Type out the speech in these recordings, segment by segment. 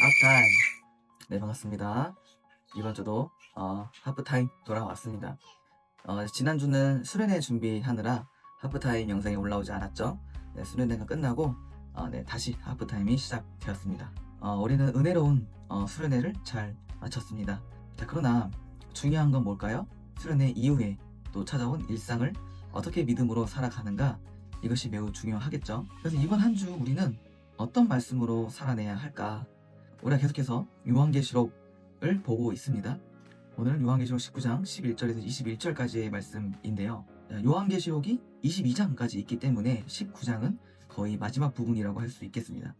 하프타임. 네, 반갑습니다. 이번 주도 어, 하프타임 돌아왔습니다. 어, 지난주는 수련회 준비하느라 하프타임 영상이 올라오지 않았죠. 네, 수련회가 끝나고 어, 네, 다시 하프타임이 시작되었습니다. 어, 우리는 은혜로운 어, 수련회를 잘 마쳤습니다. 자, 그러나 중요한 건 뭘까요? 수련회 이후에 또 찾아온 일상을 어떻게 믿음으로 살아가는가 이것이 매우 중요하겠죠. 그래서 이번 한 주 우리는 어떤 말씀으로 살아내야 할까? 우리가 계속해서 요한계시록을 보고 있습니다. 오늘은 요한계시록 19장 11절에서 21절까지의 말씀인데요. 요한계시록이 22장까지 있기 때문에 19장은 거의 마지막 부분이라고 할 수 있겠습니다.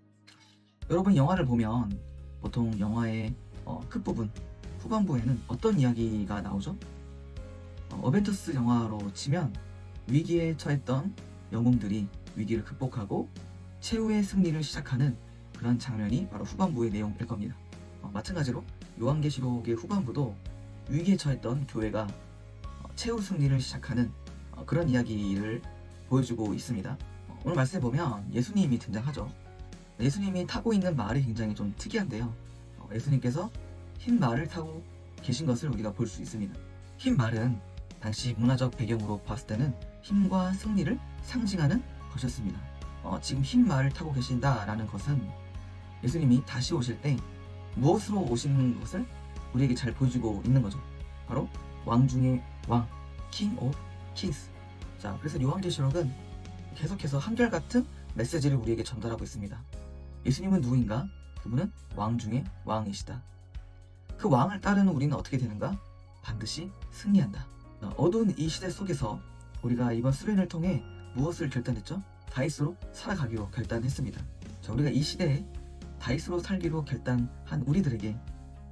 여러분 영화를 보면 보통 영화의 어, 끝부분, 후반부에는 어떤 이야기가 나오죠? 어, 어벤져스 영화로 치면 위기에 처했던 영웅들이 위기를 극복하고 최후의 승리를 시작하는 그런 장면이 바로 후반부의 내용일 겁니다. 어, 마찬가지로 요한계시록의 후반부도 위기에 처했던 교회가 어, 최후 승리를 시작하는 어, 그런 이야기를 보여주고 있습니다. 어, 오늘 말씀해 보면 예수님이 등장하죠. 예수님이 타고 있는 말이 굉장히 좀 특이한데요. 어, 예수님께서 흰 말을 타고 계신 것을 우리가 볼 수 있습니다. 흰 말은 당시 문화적 배경으로 봤을 때는 힘과 승리를 상징하는 것이었습니다. 어, 지금 흰 말을 타고 계신다라는 것은 예수님이 다시 오실 때 무엇으로 오시는 것을 우리에게 잘 보여주고 있는 거죠. 바로 왕 중의 왕, King of Kings. 자, 그래서 요한계시록은 계속해서 한결같은 메시지를 우리에게 전달하고 있습니다. 예수님은 누구인가? 그분은 왕 중의 왕이시다. 그 왕을 따르는 우리는 어떻게 되는가? 반드시 승리한다. 어, 어두운 이 시대 속에서 우리가 이번 수련을 통해 무엇을 결단했죠? 다이스로 살아가기로 결단했습니다. 자, 우리가 이 시대에 다이스로 살기로 결단한 우리들에게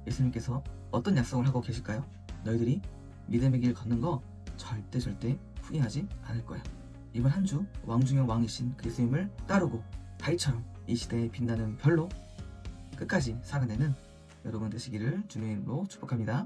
예수님께서 어떤 약속을 하고 계실까요? 너희들이 믿음의 길 걷는 거 절대 절대 후회하지 않을 거야. 이번 한 주 왕 중의 왕이신 그 예수님을 따르고 다이처럼 이 시대에 빛나는 별로 끝까지 살아내는 여러분 되시기를 주님의 이름으로 축복합니다.